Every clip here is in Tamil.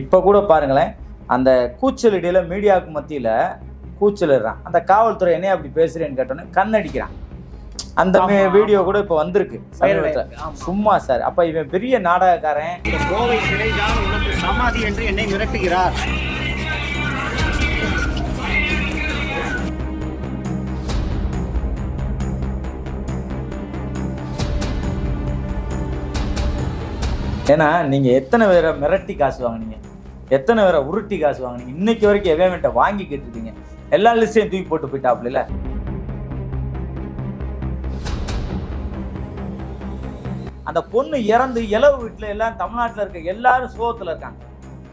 இப்போ கூட பாருங்களேன் அந்த கூச்சல் இடையில மீடியாவுக்கு மத்தியில் கூச்சலிடுறான் அந்த காவல்துறை என்ன அப்படி பேசுறேன்னு கேட்டோன்னே கண்ணடிக்கிறான் அந்த. வீடியோ கூட இப்போ வந்திருக்கு சமீபத்துல. சும்மா சார். அப்ப இவன் பெரிய நாடகக்காரன். கோவை சிறைதான் உனக்கு சமாதி என்று என்னை மிரட்டுகிறார். ஏன்னா நீங்க எத்தனை பேரை மிரட்டி காசு வாங்குனீங்க? எத்தனை பேரை உருட்டி காசு வாங்கினீங்க? இன்னைக்கு வரைக்கும் எவன்கிட்ட வாங்கி கேட்டிருக்கீங்க எல்லா லிஸ்டையும் தூக்கி போட்டு போயிட்டாப்ல அந்த பொண்ணு இறந்து இளவு வீட்டில் எல்லாம் தமிழ்நாட்டில் இருக்க எல்லாரும் சோகத்தில் இருக்காங்க.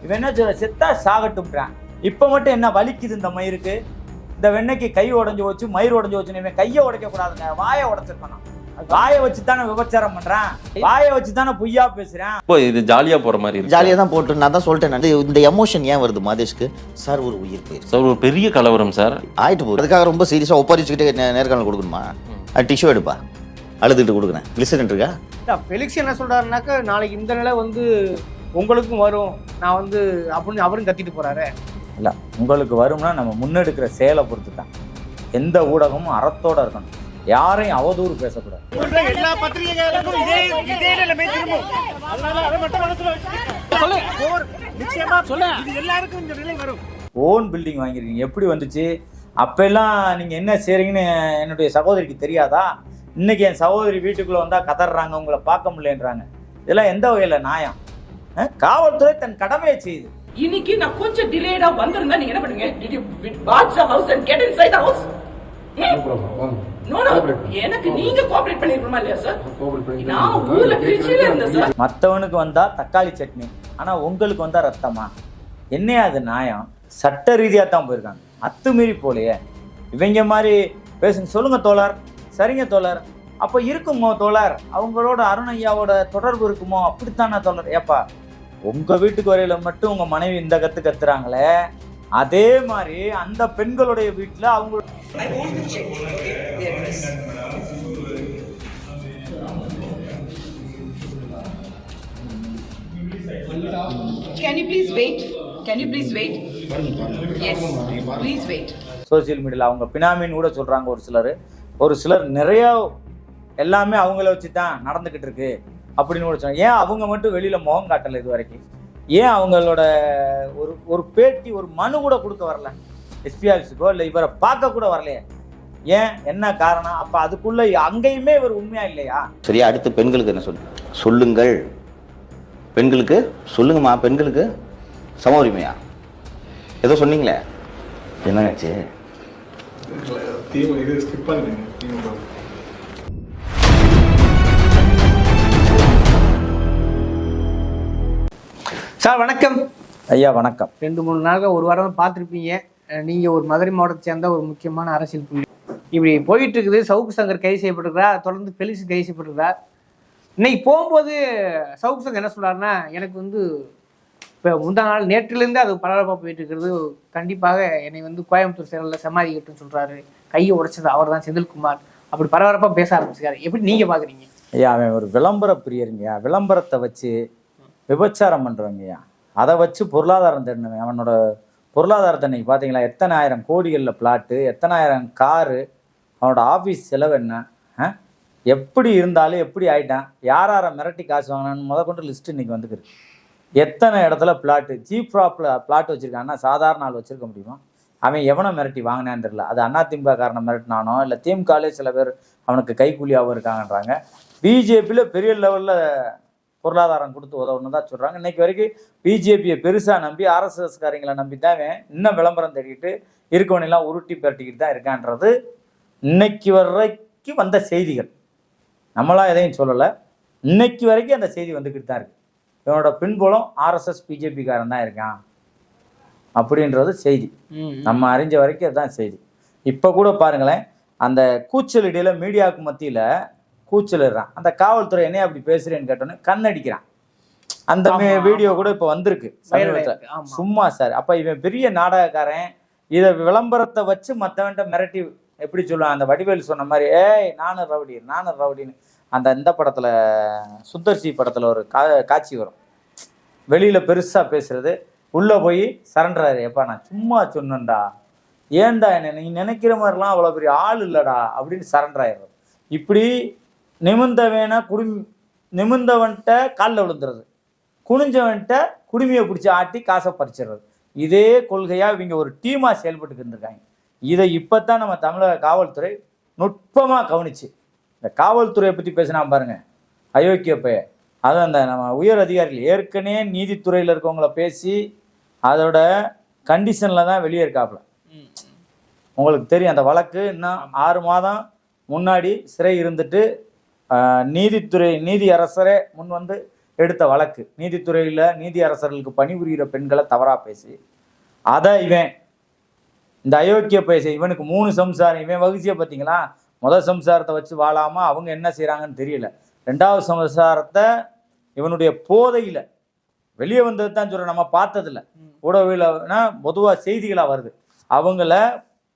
இவன் என்ன சொல்ல செத்தா சாகட்டும்ன்றான். இப்போ மட்டும் என்ன வலிக்குது இந்த மயிருக்கு? இந்த வெண்ணைக்கு கை உடஞ்சி வச்சு மயிர் உடஞ்சி வச்சு இவன் கையை உடைக்கக்கூடாதுங்க வாயை உடைச்சிருக்கணும் வாயை வச்சு தானே விபச்சாரம் பண்றான்? வாயை வச்சு தானே பொய்யா பேசுறேன்? இப்போ இது ஜாலியா போற மாதிரி இருக்கு. ஜாலியாக தான் போட்டு நான் தான் சொல்லிட்டேன் நான். இந்த எமோஷன் ஏன் வருது மாதேஷ்க்கு சார் ஒரு உயிர் போயிருக்கு. சார் ஒரு பெரிய கலவரம் சார். ஆயிட்டு போகுது. அதுக்காக ரொம்ப சீரியஸாக ஒப்பரிச்சுக்கிட்டே நே- நேர்காணல் கொடுக்கணுமா? அது டிஷ்யூ எடுப்பா. அழுதுகிட்டு கொடுக்குறேன். லிசன் இருக்கா? ஃபெலிக்ஸ் என்ன சொல்றாருனாக்கா நாளைக்கு இந்த நிலை வந்து உங்களுக்கும் வரும். நான் வந்து அப்படின்னு அவரும் கத்திட்டு போறாரு. இல்ல உங்களுக்கு வரும்னா நம்ம முன்னெடுக்கிற செயலை பொறுத்து தான் எந்த ஊடகமும் அறத்தோட இருக்கணும். யாரையும் அவதூறு பேசக்கூடாது. எல்லா பத்திரிகைகளுக்கும் இதே இதே நிலைமை திரும்பும். அதனால அதை மட்டும் மனசுல வச்சுக்கோங்க. நிச்சயமா சொல்ல. இது எல்லாருக்கும் இந்த நிலை வரும். ஓன் பில்டிங் வாங்கியிருக்கீங்க எப்படி வந்துச்சு? அப்பெல்லாம் நீங்க என்ன செய்றீங்கன்னு என்னுடைய சகோதரிக்கு தெரியாதா? இன்னைக்கு என் சகோதரி வீட்டுக்குள்ள வந்தா கதறாங்க உங்களை பார்க்க முடியலன்றாங்க. இதெல்லாம் எந்த வகையில நியாயம்? காவல்துறை தன் கடமையை செய்யுது இன்னைக்கு நான் கொஞ்சம் டிலேடா வந்திருந்தா நீங்க என்ன பண்ணுங்க? House நோ நோ மற்றவனுக்கு வந்தா தக்காளி சட்னி ஆனா உங்களுக்கு வந்தா ரத்தமா? என்னையா அது நியாயம்? சட்ட ரீதியா தான் போயிருக்காங்க. அத்துமீறி போலையே. இவங்க மாதிரி பேசுங்க. சொல்லுங்க தோழர். சரிங்க தோழர். அப்ப இருக்குமோ தோழர்? அவங்களோட அருண் ஐயாவோட தொடர்பு இருக்குமோ? அப்படித்தானே தோழர். ஏப்பா உங்க வீட்டுக்கு வரையில மட்டும் உங்க மனைவி இந்த கத்து கத்துறாங்களே? அதே மாதிரி அந்த பெண்களுடைய வீட்டுல அவங்க Can you please wait? Can you please wait? Yes, please wait. Social மீடியாவில் அவங்க பினாமின்னு கூட சொல்கிறாங்க ஒரு சிலர் ஒரு சிலர் நிறைய எல்லாமே அவங்கள வச்சு தான் நடந்துக்கிட்டு இருக்கு அப்படின்னு கூட சொன்னாங்க ஏன் அவங்க மட்டும் வெளியில் முகம் காட்டலை இது வரைக்கும் ஏன் அவங்களோட ஒரு ஒரு பேட்டி ஒரு மனு கூட கொடுக்க வரல? எஸ்பி ஆஃபீஸுக்கோ இல்லை இவரை பார்க்க கூட வரலையே. ஏன்? என்ன காரணம்? அப்போ அதுக்குள்ள அங்கேயுமே இவர் உண்மையா இல்லையா? சரியா அடுத்து பெண்களுக்கு என்ன சொல்லு சொல்லுங்கள். பெண்களுக்கு? சொல்லுங்கம்மா பெண்களுக்கு? சம உரிமையா? ஏதோ சொன்னீங்களே? என்னாச்சு சார் வணக்கம். ஐயா வணக்கம். ரெண்டு மூணு நாளாக ஒரு வாரம் பார்த்துருப்பீங்க. நீங்கள் ஒரு மதுரை மாவட்டத்தை சேர்ந்த ஒரு முக்கியமான அரசியல் புள்ளி. இப்படி போயிட்டு இருக்குது சவுக்கு சங்கர் கைது செய்யப்பட்டிருக்கிறார் தொடர்ந்து பெலிசு கைது செய்யப்பட்டிருக்கிறார் இன்னைக்கு போகும்போது சவுக்கு சங்கர் என்ன சொல்றாருன்னா எனக்கு வந்து இப்போ முந்தா நாள் நேற்றிலிருந்து அது பரபரப்பாக போயிட்டு இருக்கிறது கண்டிப்பாக என்னை வந்து கோயம்புத்தூர் சேரலில் சமாதி கட்டுன்னு சொல்றாரு. கையை உடைச்சது அவர் தான் செந்தில்குமார். அப்படி பரபரப்பாக பேச ஆரம்பிச்சிருக்காரு. எப்படி நீங்கள் பார்க்குறீங்க ஐயா அவன் ஒரு விளம்பர பிரியருங்கய்யா விளம்பரத்தை வச்சு விபச்சாரம் பண்ணுறவங்கய்யா அதை வச்சு பொருளாதாரம் தேடினவன் அவனோட பொருளாதாரத்தை இன்றைக்கி பார்த்தீங்களா? எத்தனை ஆயிரம் கோடிகளில் பிளாட்டு எத்தனை ஆயிரம் காரு அவனோட ஆஃபீஸ் செலவு என்ன? ஆ? எப்படி இருந்தாலும் எப்படி ஆயிட்டான்? யார் யாரை மிரட்டி காசு வாங்கினான்னு முத கொண்டு லிஸ்ட் இன்னைக்கு வந்துருக்கு எத்தனை இடத்துல பிளாட்டு ஜீப் ப்ராப்பில் பிளாட் வச்சிருக்கான்னா சாதாரண ஆள் வச்சிருக்க முடியுமா? அவன் எவனை மிரட்டி வாங்கினான்னு தெரியல. அது அண்ணா திமுக காரனை மிரட்டினானோ இல்லை திமுகலே சில பேர் அவனுக்கு கைக்கூலியாகவும் இருக்காங்கன்றாங்க. பிஜேபியில் பெரிய லெவலில் பொருளாதாரம் கொடுத்து உதவுன்னு தான் சொல்கிறாங்க இன்னைக்கு வரைக்கும் பிஜேபியை பெருசாக நம்பி ஆர்எஸ்எஸ்காரங்களை நம்பி தான் இன்னும் விளம்பரம் தேடிக்கிட்டு இருக்கவனெல்லாம் உருட்டி பரட்டிக்கிட்டு தான் இருக்கான்றது இன்னைக்கு வரைக்கும் வந்த செய்திகள். நம்மளா எதையும் சொல்லலை. இன்னைக்கு வரைக்கும் அந்த செய்தி வந்துக்கிட்டு தான் இருக்கு. இவனோட பின்புலம் ஆர்எஸ்எஸ் பிஜேபிக்காரன் தான் இருக்கான் அப்படின்றது செய்தி. நம்ம அறிஞ்ச வரைக்கும் அதுதான் செய்தி. இப்போ கூட பாருங்களேன் அந்த கூச்சல் இடையில மீடியாவுக்கு மத்தியில் கூச்சலிடுறான். அந்த காவல்துறை என்ன அப்படி பேசுறேன்னு கேட்டோன்னே கண்ணடிக்கிறான். அந்த. வீடியோ கூட இப்போ வந்திருக்கு. சும்மா சார். அப்ப இவன் பெரிய நாடகக்காரன். இதை விளம்பரத்தை வச்சு மற்றவன்ட்ட மிரட்டி எப்படி சொல்லுவான்? அந்த வடிவேல் சொன்ன மாதிரி ஏய் நானும் ரவுடி நானும் ரவுடின்னு. அந்த இந்த படத்துல சுந்தர்சி படத்துல ஒரு கா காட்சி வரும். வெளியில பெருசா பேசுறது. உள்ள போய் சரண்டராரு எப்பா நான் சும்மா சொன்னேன்டா. ஏன்டா என்ன? நீ நினைக்கிற மாதிரிலாம் அவ்வளோ பெரிய ஆள் இல்லடா. அப்படின்னு சரண்டர் ஆயிடுறது இப்படி நிமிந்தவன குடுமி நிமிந்தவன்கிட்ட காலில் விழுந்துறது. குனிஞ்சவன்கிட்ட குடுமியை பிடிச்சி ஆட்டி காசை பறிச்சிடுறது. இதே கொள்கையாக இவங்க ஒரு டீமாக செயல்பட்டு இருந்திருக்காங்க. இதை இப்போ தான் நம்ம தமிழக காவல்துறை நுட்பமாக கவனிச்சு. இந்த காவல்துறையை பற்றி பேசினா பாருங்க. அயோக்கிய பைய அதுவும் அந்த நம்ம உயர் அதிகாரிகள் ஏற்கனவே நீதித்துறையில் இருக்கவங்கள பேசி அதோட கண்டிஷனில் தான் வெளியே இருக்காப்புல உங்களுக்கு தெரியும் அந்த வழக்கு இன்னும் ஆறு மாதம் முன்னாடி சிறை இருந்துட்டு நீதித்துறை நீதி அரசரே முன் வந்து எடுத்த வழக்கு. நீதித்துறையில் நீதி அரசர்களுக்கு பணிபுரிகிற பெண்களை தவறாக பேசி அதை இவன் இந்த அயோக்கிய பேச இவனுக்கு மூணு சம்சாரம் இவன் வகுசியை பார்த்தீங்களா முதல் சம்சாரத்தை வச்சு வாழாமல் அவங்க என்ன செய்கிறாங்கன்னு தெரியல. ரெண்டாவது சம்சாரத்தை இவனுடைய போதையில் வெளியே வந்தது தான் சொல்கிறேன் நம்ம பார்த்ததில்ல. ஊடகவியல்னா பொதுவாக செய்திகளாக வருது. அவங்கள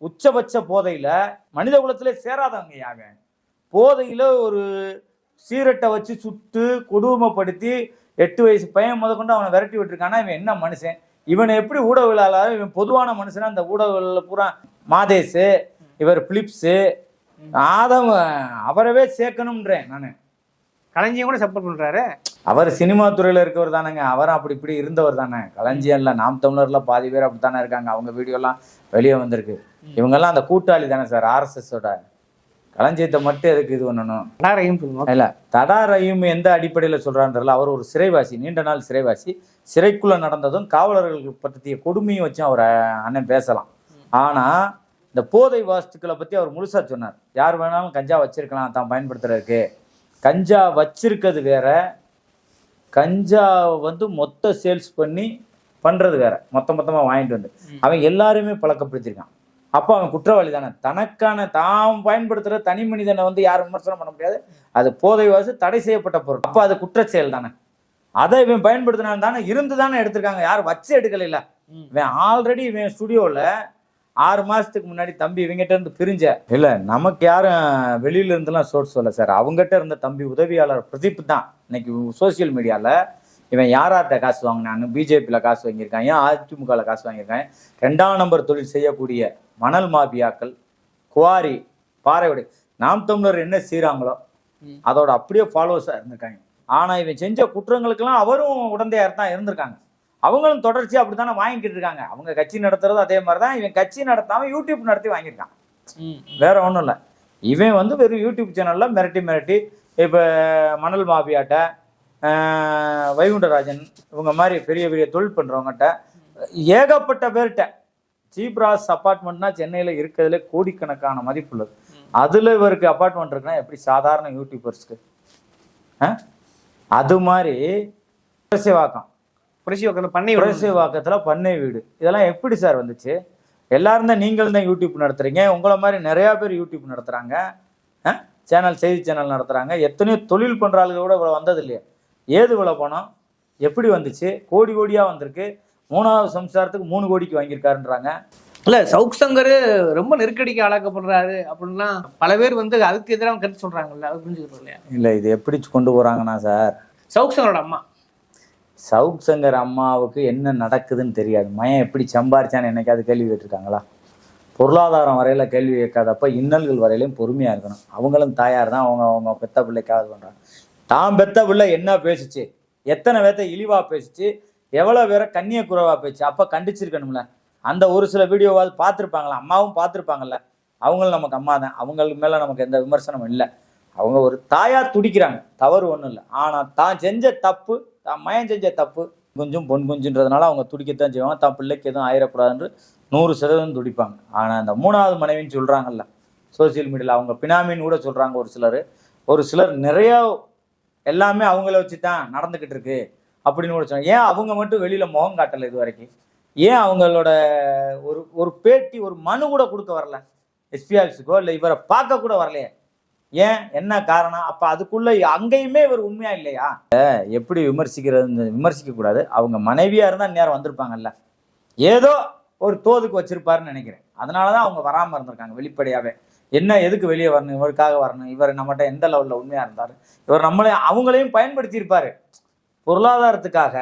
உச்சபட்ச போதையில் மனித குலத்திலே சேராதவங்க யாவேன் போதையில் ஒரு சீரட்டை வச்சு சுட்டு கொடூரப்படுத்தி எட்டு வயசு பையன் முத கொண்டு அவனை விரட்டி விட்டுருக்கானா இவன் என்ன மனுஷன்? இவனை எப்படி ஊடகவியலாளர் இவன் பொதுவான மனுஷனா? அந்த ஊடகவியலில் பூரா மாதேஷு இவர் பிலிப்ஸு ஆதம் அவரவே சேர்க்கணும்ன்றேன் நான். களஞ்சியம் கூட சப்போர்ட் பண்றாரு. அவர் சினிமா துறையில் இருக்கவர் தானேங்க. அவரும் அப்படி இப்படி இருந்தவர் தானே. களஞ்சியம்ல நாம் தமிழர்ல பாதி பேர் அப்படி தானே இருக்காங்க. அவங்க வீடியோலாம் வெளியே வந்திருக்கு. இவங்கெல்லாம் அந்த கூட்டாளி தானே சார் ஆர்எஸ்எஸோட களஞ்சியத்தை மட்டும் எதுக்கு இது பண்ணணும்? சொல்லுவோம் இல்ல தடாரையும் எந்த அடிப்படையில் சொல்றான்றல அவர் ஒரு சிறைவாசி நீண்ட நாள் சிறைவாசி. சிறைக்குள்ள நடந்ததும் காவலர்களுக்கு பற்றிய கொடுமையும் வச்சும் அவர் அண்ணன் பேசலாம். ஆனா இந்த போதை வாஸ்துக்களை பத்தி அவர் முழுசா சொன்னார். யார் வேணாலும் கஞ்சா வச்சிருக்கலாம் தான் பயன்படுத்துறதுக்கு. கஞ்சா வச்சிருக்கிறது வேற. கஞ்சா வந்து மொத்த சேல்ஸ் பண்ணி பண்றது வேற. மொத்த மொத்தமா வாங்கிட்டு வந்து. அவன் எல்லாருமே பழக்கப்படுத்திருக்கான் அப்போ அவன் குற்றவாளி தானே. தனக்கான தாம் பயன்படுத்துகிற தனி மனிதனை வந்து யாரும் விமர்சனம் பண்ண முடியாது. அது போதை வாசு தடை செய்யப்பட்ட பொருள். அப்போ அது குற்றச் செயல் தானே. அதை இவன் பயன்படுத்தினான் தானே இருந்து தானே எடுத்திருக்காங்க. யாரும் வச்சு எடுக்கல இல்ல. இவன் ஆல்ரெடி இவன் ஸ்டுடியோவில் ஆறு மாசத்துக்கு முன்னாடி தம்பி இவங்கிட்ட இருந்து பிரிஞ்ச. இல்ல நமக்கு யாரும் வெளியில இருந்தெல்லாம் சோர்ஸ் சொல்ல சார். அவங்ககிட்ட இருந்த தம்பி உதவியாளர் பிரதீப் தான். இன்னைக்கு சோசியல் மீடியால இவன் யார்கிட்ட காசு வாங்கினான்னு பிஜேபியில் காசு வாங்கியிருக்கான் ஏன் அதிமுகவில் காசு வாங்கியிருக்கான்? ரெண்டாம் நம்பர் தொழில் செய்யக்கூடிய மணல் மாபியாக்கள் குவாரி பாறையோடு நாம் தமிழர் என்ன செய்கிறாங்களோ அதோட அப்படியே ஃபாலோவர்ஸாக இருந்திருக்காங்க. ஆனால் இவன் செஞ்ச குற்றங்களுக்கெல்லாம் அவரும் உடந்தையார் தான் இருந்திருக்காங்க. அவங்களும் தொடர்ச்சியாக அப்படி தானே வாங்கிக்கிட்டு இருக்காங்க. அவங்க கட்சி நடத்துறது அதே மாதிரி தான் இவன் கட்சி நடத்தாமல் யூடியூப் நடத்தி வாங்கியிருக்கான். வேற ஒன்றும் இல்லை. இவன் வந்து வெறும் யூடியூப் சேனலில் மிரட்டி மிரட்டி இப்போ மணல் மாபியாட்ட வைகுண்டராஜன் இவங்க மாதிரி பெரிய பெரிய தொழில் பண்ணுறவங்ககிட்ட ஏகப்பட்ட பேர்கிட்ட சீப்ராஸ் அப்பார்ட்மெண்ட்னா சென்னையில் இருக்கிறதுல கோடிக்கணக்கான மதிப்புள்ளது. அதில் இவருக்கு அப்பார்ட்மெண்ட் இருக்குன்னா எப்படி சாதாரண யூடியூபர்ஸ்க்கு? அது மாதிரி புரட்சிவாக்கம். புரட்சி உட்காந்து பண்ணை விடுறது. புரட்சிவாக்கத்தில் பண்ணை வீடு. இதெல்லாம் எப்படி சார் வந்துச்சு? எல்லாரும் தான் நீங்களும் தான் யூடியூப் நடத்துறீங்க. உங்களை மாதிரி நிறையா பேர் யூடியூப் நடத்துகிறாங்க சேனல் செய்தி சேனல் நடத்துகிறாங்க எத்தனையோ தொழில் பண்ணுற ஆளுங்க கூட இவ்வளோ வந்தது இல்லையா ஏது இவ்வளோ பணம்? எப்படி வந்துச்சு? கோடி கோடியாக வந்திருக்கு. மூணாவது சம்சாரத்துக்கு மூணு கோடிக்கு வாங்கியிருக்காருன்றாங்க. இல்ல சவுக் சங்கர் ரொம்ப நெருக்கடிக்கு ஆளாக்கப்படுறாரு அப்படின்லாம் பல பேர் வந்து அதுக்கு எதிராக கருத்து சொல்றாங்கல்ல அது புரிஞ்சுக்கிறோம் இல்லையா? இல்லை இது எப்படி கொண்டு போகிறாங்கன்னா சார். சவுக் சங்கரோட அம்மா. சவுக் சங்கர் அம்மாவுக்கு என்ன நடக்குதுன்னு தெரியாது. மயன் எப்படி சம்பாரிச்சான்னு என்னைக்காவது கேள்வி கேட்டிருக்காங்களா? பொருளாதாரம் வரையில கேள்வி கேட்காதப்ப இன்னல்கள் வரையிலையும் பொறுமையாக இருக்கணும். அவங்களும் தாயார் தான் அவங்க அவங்க பெத்த பிள்ளைக்காவது பண்ணுறாங்க தான் பெத்த பிள்ளை என்ன பேசிச்சு? எத்தனை பேர்த்த இழிவா பேசிச்சு? எவ்வளோ பேரை கண்ணிய குறைவா பேச்சு? அப்போ கண்டிச்சிருக்கணும்ல. அந்த ஒரு சில வீடியோவாவது பார்த்துருப்பாங்களா அம்மாவும் பார்த்துருப்பாங்கல்ல. அவங்களும் நமக்கு அம்மா தான் அவங்களுக்கு மேலே நமக்கு எந்த விமர்சனமும் இல்லை. அவங்க ஒரு தாயா துடிக்கிறாங்க. தவறு ஒன்றும் இல்லை. ஆனால் தான் செஞ்ச தப்பு தான் மயம் செஞ்ச தப்பு கொஞ்சம் பொன் குஞ்சுன்றதுனால அவங்க துடிக்கத்தான் செய்வாங்க. தான் பிள்ளைக்கு எதுவும் ஆயிடக்கூடாதுன்னு நூறு சதவீதம் துடிப்பாங்க. ஆனால் அந்த மூணாவது மனைவின்னு சொல்கிறாங்கல்ல சோசியல் மீடியாவில் அவங்க பினாமின்னு கூட சொல்கிறாங்க ஒரு சிலர். ஒரு சிலர் நிறையா எல்லாமே அவங்கள வச்சு தான் நடந்துக்கிட்டு இருக்கு அப்படின்னு கூட சொன்னாங்க. ஏன் அவங்க மட்டும் வெளியில் முகம் காட்டலை இது வரைக்கும்? ஏன் அவங்களோட ஒரு ஒரு பேட்டி ஒரு மனு கூட கொடுக்க வரல? எஸ்பி ஆஃபீஸுக்கோ இல்லை இவரை பார்க்க கூட வரலையே. ஏன்? என்ன காரணம்? அப்போ அதுக்குள்ள அங்கேயுமே இவர் உண்மையா இல்லையா? எப்படி விமர்சிக்கிறது விமர்சிக்க கூடாது. அவங்க மனைவியா இருந்தால் நேரம் வந்திருப்பாங்கல்ல. ஏதோ ஒரு தோதுக்கு வச்சிருப்பாருன்னு நினைக்கிறேன். அதனால தான் அவங்க வராமல் இருந்திருக்காங்க வெளிப்படையாகவே என்ன எதுக்கு வெளியே வரணும்? இவருக்காக வரணும். இவர் நம்மகிட்ட எந்த லெவலில் உண்மையாக இருந்தார்? இவர் நம்மளே அவங்களையும் பயன்படுத்தியிருப்பாரு. பொருளாதாரத்துக்காக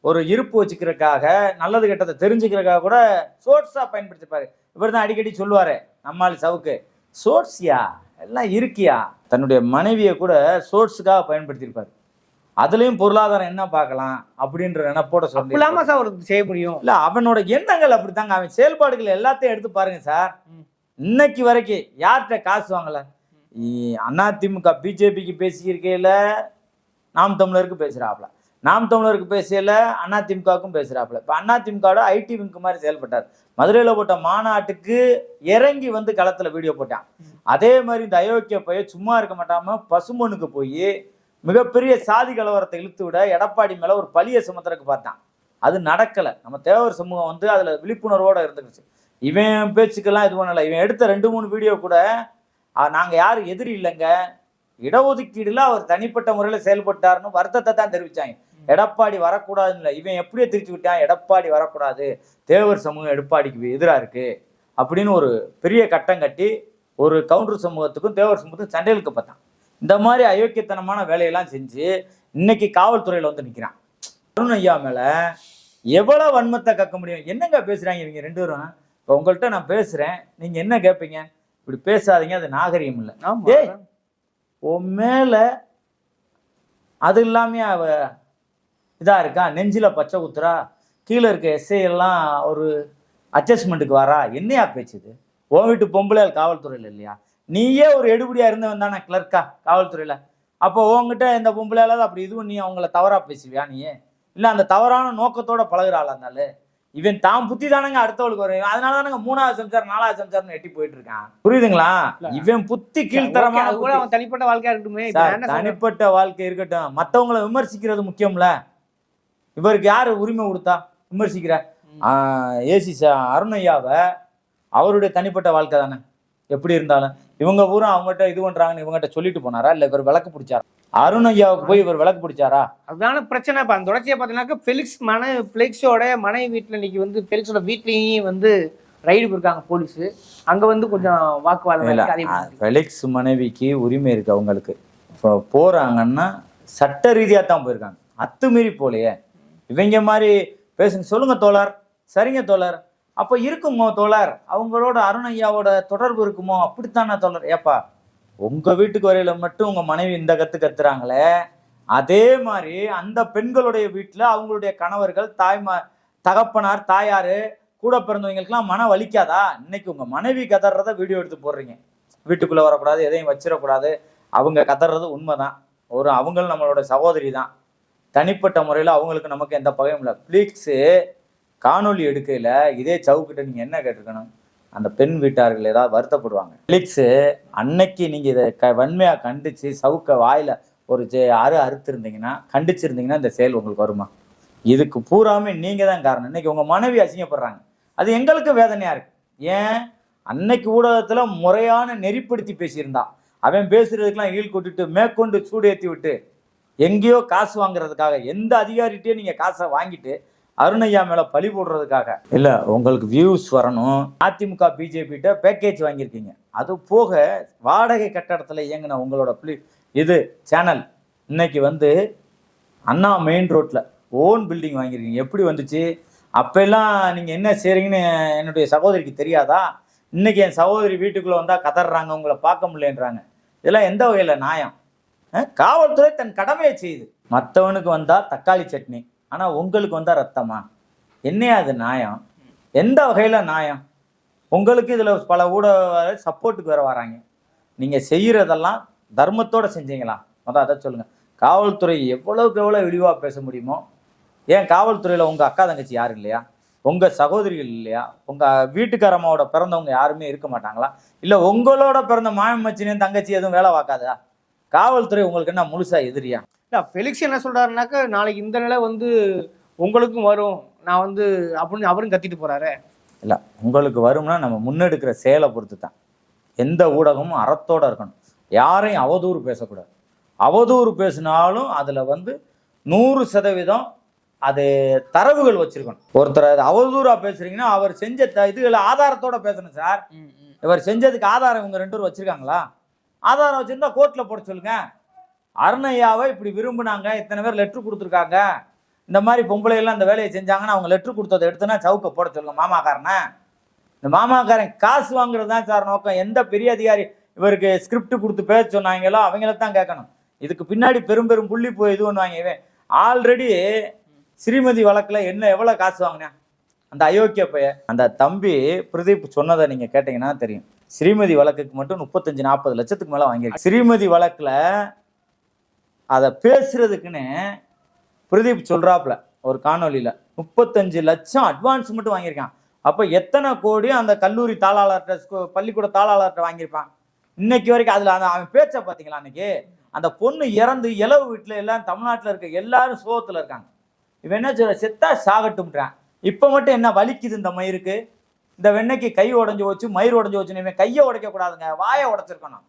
ஒரு இருப்பு வச்சுக்கிறதுக்காக நல்லது கெட்டதை தெரிஞ்சுக்கிறதுக்காக கூட சோர்ஸாக பயன்படுத்திப்பாரு இவர் தான் அடிக்கடி சொல்லுவாரு நம்மால் சவுக்கு. சோர்ஸியா எல்லாம் இருக்கியா? தன்னுடைய மனைவியை கூட சோர்ஸுக்காக பயன்படுத்தியிருப்பாரு. அதுலயும் பொருளாதாரம் என்ன பார்க்கலாம்? அப்படின்ற நினைப்போட சொல்லி சார் ஒரு செய்ய முடியும்? இல்ல அவனோட எண்ணங்கள் அப்படித்தாங்க. அவன் செயல்பாடுகள் எல்லாத்தையும் எடுத்து பாருங்க சார். இன்னைக்கு வரைக்கும் யார்கிட்ட காசு வாங்கல? அதிமுக பிஜேபிக்கு பேசியிருக்கையில நாம் தமிழருக்கு பேசுறாப்ல நாம் தமிழருக்கு பேசல அதிமுகவுக்கும் பேசுறாப்ல இப்ப அதிமுகவோட ஐடி விங்க் மாதிரி செயல்பட்டார். மதுரையில போட்ட மாநாட்டுக்கு இறங்கி வந்து களத்துல வீடியோ போட்டான். அதே மாதிரி இந்த அயோக்கிய பைய சும்மா இருக்க மாட்டாம பசும்பொண்ணுக்கு போய் மிகப்பெரிய சாதி கலவரத்தை இழுத்து விட எடப்பாடி மேல ஒரு பழிய சுமத்துறதுக்கு பார்த்தான். அது நடக்கல. நம்ம தேவர் சமூகம் வந்து அதுல விழிப்புணர்வோட இருந்துக்குச்சு இவன் பேச்சுக்கெல்லாம் இது பண்ணலை. இவன் எடுத்த ரெண்டு மூணு வீடியோ கூட நாங்கள் யாரும் எதிரி இல்லைங்க. இடஒதுக்கீடுல அவர் தனிப்பட்ட முறையில் செயல்பட்டாருன்னு வருத்தத்தை தான் தெரிவிச்சாங்க. எடப்பாடி வரக்கூடாதுன்னு இல்லை. இவன் எப்படியே திருச்சி விட்டான். எடப்பாடி வரக்கூடாது. தேவர் சமூகம் எடப்பாடிக்கு எதிராக இருக்கு. அப்படின்னு ஒரு பெரிய கட்டம் கட்டி ஒரு கவுண்டர் சமூகத்துக்கும் தேவர் சமூகத்துக்கும் சண்டைகளுக்கு பார்த்தான் இந்த மாதிரி அயோக்கியத்தனமான வேலையெல்லாம் செஞ்சு இன்னைக்கு காவல்துறையில் வந்து நிற்கிறான் அருண் ஐயா மேலே எவ்வளோ வன்மத்தை கக்க முடியும்? என்னங்க பேசுகிறாங்க இவங்க ரெண்டு பேரும்? இப்போ உங்கள்கிட்ட நான் பேசுறேன். நீங்க என்ன கேட்பீங்க இப்படி பேசாதீங்க அது நாகரிகம் இல்லை. உன் மேல அது இல்லாம அவ இதா இருக்கா? நெஞ்சில பச்சை குத்துறா கீழே இருக்க எஸ்ஐ எல்லாம் ஒரு அட்ஜஸ்ட்மெண்ட்டுக்கு வரா? என்னையா பேச்சுது உன் வீட்டு பொம்பளை காவல்துறையில இல்லையா? நீயே ஒரு எடுபடியா இருந்தவன் தானே கிளர்க்கா காவல்துறையில. அப்போ உன்கிட்ட இந்த பொம்பளையால அப்படி இதுவும் நீ அவங்கள தவறா பேசுவியா நீ இல்ல அந்த தவறான நோக்கத்தோட பழகுறாள் இருந்தாலும் இவன் தான் புத்தி தானங்க அடுத்தவளுக்கு வரும். அதனால தானங்க மூணாவது சம்சார் நாலாவது சம்சார்னு எட்டி போயிட்டு இருக்கான் புரியுதுங்களா இவன் புத்தி அது கூட. அவன் தனிப்பட்ட வாழ்க்கையா இருக்கட்டுமே. தனிப்பட்ட வாழ்க்கை இருக்கட்டும். மத்தவங்கள விமர்சிக்கிறது முக்கியம்ல. இவருக்கு யாரு உரிமை கொடுத்தா? விமர்சிக்கிற. ஏசி அருண் ஐயாவை அவருடைய தனிப்பட்ட வாழ்க்கை தானே. எப்படி இருந்தாலும். இவங்க பூரா அவங்ககிட்ட இது பண்றாங்கன்னு இவங்ககிட்ட சொல்லிட்டு போனாரா? இல்ல இவர் விளக்கு பிடிச்சாரா? அருண் ஐயாவுக்கு போய் இவர் விளக்கு பிடிச்சாரா? அதுதான பிரச்சனை. இப்போ அந்த தொடர்ச்சியை பார்த்தீங்கன்னாக்கா ஃபெலிக்ஸ் மன ஃபிளிக்ஸோட மனைவி வீட்டில் இன்னைக்கு வந்து ஃபெலிக்ஸோட வீட்லேயும் வந்து ரைடு போயிருக்காங்க போலீஸ் அங்க வந்து கொஞ்சம் வாக்குவாதம். ஃபெலிக்ஸ் மனைவிக்கு உரிமை இருக்கு அவங்களுக்கு. இப்போ போறாங்கன்னா சட்ட ரீதியா தான் போயிருக்காங்க. அத்துமீறி போலையே. இவங்க மாதிரி பேசுங்க சொல்லுங்க தோழர். சரிங்க தோழர். அப்ப இருக்குமோ தோழர்? அவங்களோட அருண் ஐயாவோட தொடர்பு இருக்குமோ? அப்படித்தானே தோழர்? ஏப்பா உங்க வீட்டுக்கு வரையில மட்டும் உங்க மனைவி இந்த கத்து கத்துறாங்களே? அதே மாதிரி அந்த பெண்களுடைய வீட்டுல அவங்களுடைய கணவர்கள் தாய்மா தகப்பனார் தாயாரு கூட பிறந்தவங்களுக்குலாம் மனம் வலிக்காதா? இன்னைக்கு உங்க மனைவி கதறத வீடியோ எடுத்து போடுறீங்க. வீட்டுக்குள்ள வரக்கூடாது எதையும் வச்சிடக்கூடாது. அவங்க கதறது உண்மைதான். ஒரு அவங்களும் நம்மளோட சகோதரி தான். தனிப்பட்ட முறையில் அவங்களுக்கு நமக்கு எந்த பகையும் இல்லை. ப்ளீக்ஸு காணொளி எடுக்கையில் இதே சவுக்கிட்ட நீங்கள் என்ன கேட்டிருக்கணும்? அந்த பெண் வீட்டார்கள் ஏதாவது வருத்தப்படுவாங்க. ப்ளீக்ஸு அன்னைக்கு நீங்கள் இதை க வன்மையாக கண்டித்து சவுக்க வாயில் ஒரு ஜெ அறு அறுத்திருந்தீங்கன்னா கண்டிச்சிருந்தீங்கன்னா இந்த செயல் உங்களுக்கு வருமா? இதுக்கு பூராமே நீங்கள் தான் காரணம். இன்னைக்கு உங்கள் மனைவி அசிங்கப்படுறாங்க. அது எங்களுக்கு வேதனையாக இருக்குது ஏன்? அன்னைக்கு ஊடகத்தில் முறையான நெறிப்படுத்தி பேசியிருந்தா. அவன் பேசுறதுக்கெல்லாம் ஈல் கொட்டுட்டு மேற்கொண்டு ஏற்றி விட்டு எங்கேயோ காசு வாங்குறதுக்காக எந்த அதிகாரிகிட்டே நீங்கள் காசை வாங்கிட்டு அருணையா மேல பழி போடுறதுக்காக. இல்ல உங்களுக்கு வியூஸ் வரணும். அதிமுக பிஜேபிட்ட பேக்கேஜ் வாங்கியிருக்கீங்க. அது போக வாடகை கட்டடத்துல இயங்கின உங்களோட பிளி இது சேனல் இன்னைக்கு வந்து அண்ணா மெயின் ரோட்ல ஓன் பில்டிங் வாங்கியிருக்கீங்க. எப்படி வந்துச்சு? அப்பெல்லாம் நீங்க என்ன செய்றீங்கன்னு என்னுடைய சகோதரிக்கு தெரியாதா? இன்னைக்கு என் சகோதரி வீட்டுக்குள்ள வந்தா கதறாங்க உங்களை பார்க்க முடியலன்றாங்க. இதெல்லாம் எந்த வகையில நியாயம்? காவல்துறை தன் கடமையை செய்யுது மற்றவனுக்கு வந்தா தக்காளி சட்னி. ஆனா உங்களுக்கு வந்தா ரத்தமா? என்னையா அது நியாயம்? எந்த வகையில நியாயம்? உங்களுக்கு இதுல பல ஊடக சப்போர்ட்டுக்கு வேற வராங்க. நீங்க செய்யறதெல்லாம் தர்மத்தோட செஞ்சீங்களா? மொதல் அதை சொல்லுங்க. காவல்துறை எவ்வளவுக்கு எவ்வளவு இழிவா பேச முடியுமோ? ஏன் காவல்துறையில உங்க அக்கா தங்கச்சி யாரும் இல்லையா? உங்க சகோதரிகள் இல்லையா? உங்க வீட்டுக்காரம்மாவோட பிறந்தவங்க யாருமே இருக்க மாட்டாங்களா? இல்ல உங்களோட பிறந்த மாமன் தங்கச்சி எதுவும் வேலை பார்க்காதா? காவல்துறை உங்களுக்கு என்ன முழுசா எதிரியா? இல்ல ஃபெலிக்ஸ் என்ன சொல்றாருனாக்கா நாளைக்கு இந்த நிலை வந்து உங்களுக்கும் வரும். நான் வந்து அப்படின்னு அவரும் கத்திட்டு போறாரு. இல்ல உங்களுக்கு வரும்னா நம்ம முன்னெடுக்கிற செயலை பொறுத்து தான் எந்த ஊடகமும் அறத்தோட இருக்கணும். யாரையும் அவதூறு பேசக்கூடாது. அவதூறு பேசினாலும் அதுல வந்து நூறு சதவீதம் அது தரவுகள் வச்சிருக்கணும். ஒருத்தர் அது அவதூறா பேசுறீங்கன்னா அவர் செஞ்ச த- இதுகளை ஆதாரத்தோட பேசணும் சார். இவர் செஞ்சதுக்கு ஆதாரம் இவங்க ரெண்டு பேரும் வச்சிருக்காங்களா? ஆதாரம் வச்சிருந்தா கோர்ட்ல போட சொல்லுங்க. அருணையாவை இப்படி விரும்புனாங்க. இத்தனை பேர் லெட்ரு கொடுத்துருக்காங்க. இந்த மாதிரி பொம்பளை எல்லாம் இந்த வேலையை செஞ்சாங்கன்னா அவங்க லெட்ரு கொடுத்ததை எடுத்துனா சவுக்க போட சொல்லுங்க மாமாக்காரனை. இந்த மாமாக்காரன் காசு வாங்குறது தான் சார் நோக்கம். எந்த பெரிய அதிகாரி இவருக்கு ஸ்கிரிப்ட் கொடுத்து பேச சொன்னாங்களோ அவங்கள தான் கேட்கணும். இதுக்கு பின்னாடி பெரும் பெரும் புள்ளி போய் இது பண்ணுவாங்க இவன். ஆல்ரெடி ஸ்ரீமதி வழக்கில் என்ன எவ்வளோ காசு வாங்கினேன் அந்த அயோக்கிய பைய. அந்த தம்பி பிரதீப் சொன்னதை நீங்கள் கேட்டிங்கன்னா தெரியும். ஸ்ரீமதி வழக்குக்கு மட்டும் முப்பத்தஞ்சு நாற்பது லட்சத்துக்கு மேலே வாங்கியிருக்கு. ஸ்ரீமதி வழக்கில் அதை பேசுறதுக்குன்னு பிரதீப் சொல்றாப்புல ஒரு காணொலியில முப்பத்தஞ்சு லட்சம் அட்வான்ஸ் மட்டும் வாங்கியிருக்கான். அப்போ எத்தனை கோடி அந்த கல்லூரி தாளாளர்கிட்ட பள்ளிக்கூட தாளாளர்கிட்ட வாங்கியிருப்பான்? இன்னைக்கு வரைக்கும் அதில் அந்த அவன் பேச்சை பார்த்தீங்களா அன்னைக்கு? அந்த பொண்ணு இறந்து இளவு வீட்டில் எல்லாம் தமிழ்நாட்டில் இருக்க எல்லாரும் சோகத்தில் இருக்காங்க. இவன் என்ன சொல்ற செத்தா சாகட்டும்ன்றான். இப்போ மட்டும் என்ன வலிக்குது இந்த மயிருக்கு? இந்த வெண்ணெய்க்கு கை உடைஞ்சு போச்சு மயிர் உடைஞ்சு போச்சுன்னு இவன் கையை உடைக்க கூடாதுங்க வாயை உடைச்சிருக்கணும்.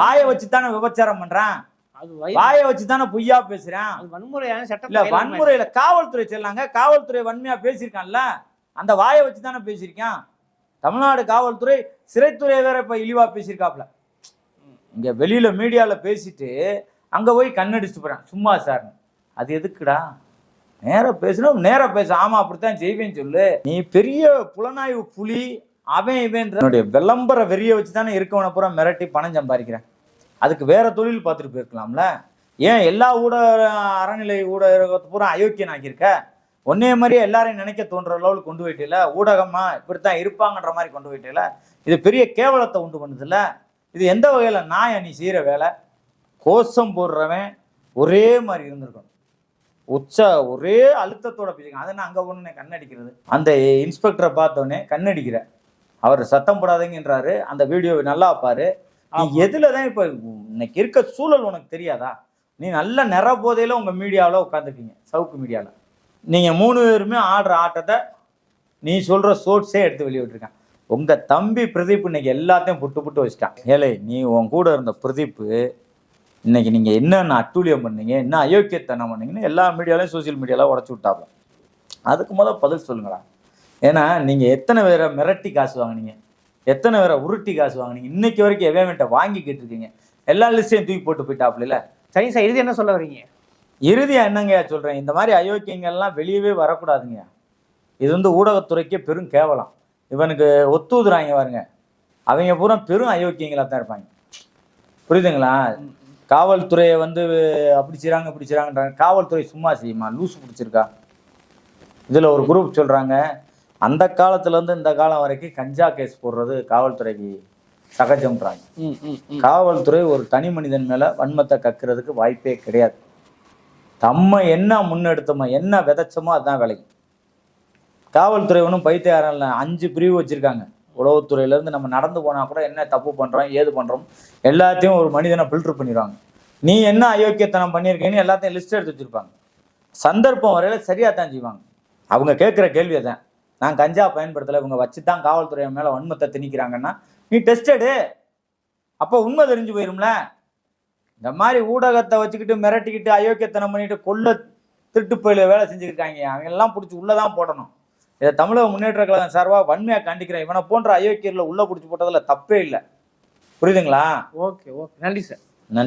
வாயை வச்சு தானே விபச்சாரம் பண்றான்? அது வய- வாயை வச்சு தானே பொய்யா பேசுறான். அது வன்முறையான இல்ல சட்டம் வன்முறையில காவல்துறை சொல்லாங்க. காவல்துறை வன்மையா பேசியிருக்கான்ல? அந்த வாயை வச்சு தானே பேசியிருக்கான். தமிழ்நாடு காவல்துறை சிறைத்துறை வேற இப்ப இழிவா பேசியிருக்காப்ல இங்க வெளியில மீடியால பேசிட்டு அங்க போய் கண்ணடிச்சுட்டு போறான். சும்மா சார். அது எதுக்குடா? நேரா பேசணும் நேரா பேச. ஆமா அப்படித்தான் செய்வேன்னு சொல்லு. நீ பெரிய புலனாய்வு புலி அவன் இவன் விளம்பர வெறிய வச்சு தானே இருக்கவனை பூரா மிரட்டி பணம் சம்பாதிக்கிறேன். அதுக்கு வேற தொழில் பார்த்துட்டு போயிருக்கலாம்ல? ஏன் எல்லா ஊடக அறநிலை ஊடகத்தை பூரா அயோக்கியன் ஆகியிருக்க ஒன்னே மாதிரியே எல்லாரையும் நினைக்க தோன்ற லெவலுக்கு கொண்டு போயிட்டேல? ஊடகமா இப்படித்தான் இருப்பாங்கன்ற மாதிரி கொண்டு போயிட்டேல? இது பெரிய கேவலத்தை உண்டு பண்ணதில்ல இது எந்த வகையில நாய நீ செய்யற வேலை? கோஷம் போடுறவன் ஒரே மாதிரி இருந்திருக்கணும். உச்ச ஒரே அழுத்தத்தோட பேசிக்கணும். அதை நான் அங்கே ஒன்று கண்ணடிக்கிறது? அந்த இன்ஸ்பெக்டரை பார்த்தோன்னே கண்ணடிக்கிற. அவர் சத்தம் போடாதீங்கன்றாரு. அந்த வீடியோவை நல்லா பாரு. நீ எதுல தான் இப்ப இன்னைக்கு இருக்க சூழல் உனக்கு தெரியாதா? நீ நல்ல நிற போதையில உங்க மீடியாவில் உட்காந்துருக்கீங்க சவுக்கு மீடியாவில் நீங்க மூணு பேருமே ஆடுற ஆட்டத்தை நீ சொல்ற சோர்ஸே எடுத்து வெளியே விட்டுருக்கான் உங்க தம்பி பிரதீப் இன்னைக்கு எல்லாத்தையும் புட்டு புட்டு வச்சுட்டான். ஏலே நீ உன் கூட இருந்த பிரதீப் இன்னைக்கு நீங்க என்னென்ன அட்டூழியம் பண்ணீங்க என்ன அயோக்கியத்தனம் பண்ணீங்கன்னு எல்லா மீடியாலையும் சோசியல் மீடியால உடச்சு விட்டாப்ல. அதுக்கு முதல் பதில் சொல்லுங்களா ஏன்னா நீங்க எத்தனை பேரை மிரட்டி காசு வாங்குனீங்க? எத்தனை பேரை உருட்டி காசு வாங்குனீங்க? இன்னைக்கு வரைக்கும் எவேமெண்ட்டை வாங்கிக்கிட்டு இருக்கீங்க எல்லா லிஸ்டையும் தூக்கி போட்டு போயிட்டாப்ல சரி சார் இது என்ன சொல்ல வரீங்க இறுதியா என்னங்கய்யா சொல்றேன்? இந்த மாதிரி அயோக்கியங்கள்லாம் வெளியவே வரக்கூடாதுங்க இது வந்து ஊடகத்துறைக்கே பெரும் கேவலம். இவனுக்கு ஒத்துதுறாங்க பாருங்க. அவங்க பூரா பெரும் அயோக்கியங்களா தான் இருப்பாங்க. புரியுதுங்களா? காவல்துறையை வந்து அப்படி செய்றாங்க இப்படி காவல்துறை சும்மா செய்யுமா? லூசு பிடிச்சிருக்கா? இதுல ஒரு குரூப் சொல்றாங்க. அந்த காலத்துல இருந்து இந்த காலம் வரைக்கும் கஞ்சா கேஸ் போடுறது காவல்துறைக்கு சகஜம்ன்றாங்க. காவல்துறை ஒரு தனி மனிதன் மேல வன்மத்தை கக்கிறதுக்கு வாய்ப்பே கிடையாது. நம்ம என்ன முன்னெடுத்தோமோ என்ன விதைச்சோமோ அதுதான் விளையும் காவல்துறை ஒன்றும் பைத்தியாரம் இல்லை. அஞ்சு பிரிவு வச்சிருக்காங்க. உளவுத்துறையில இருந்து நம்ம நடந்து போனா கூட என்ன தப்பு பண்றோம் ஏது பண்றோம் எல்லாத்தையும் ஒரு மனிதனை ஃபில்டர் பண்ணிடுவாங்க. நீ என்ன அயோக்கியத்தனம் பண்ணியிருக்கேன்னு எல்லாத்தையும் லிஸ்ட் எடுத்து வச்சிருப்பாங்க. சந்தர்ப்பம் வரையில சரியா தான் செய்வாங்க. அவங்க கேட்குற கேள்வி தான் நான் கஞ்சா பயன்படுத்தலை இவங்க வச்சு தான் காவல்துறை மேல வன்மத்தை திணிக்கிறாங்கன்னா நீ டெஸ்ட் எடு. அப்போ உண்மை தெரிஞ்சு போயிரும்ல. இந்த மாதிரி ஊடகத்தை வச்சுக்கிட்டு மிரட்டிக்கிட்டு அயோக்கியத்தனம் பண்ணிட்டு கொள்ள திருட்டு போயில வேலை செஞ்சுருக்காங்க அவங்க எல்லாம் பிடிச்சி உள்ளதான் போடணும். இதை தமிழக முன்னேற்ற கழகம் சார்பா வன்மையா கண்டிக்கிறேன். இவனை போன்ற அயோக்கியர்ல உள்ள பிடிச்சி போட்டதுல தப்பே இல்லை. புரியுதுங்களா? Okay okay. நன்றி சார். நன்றி.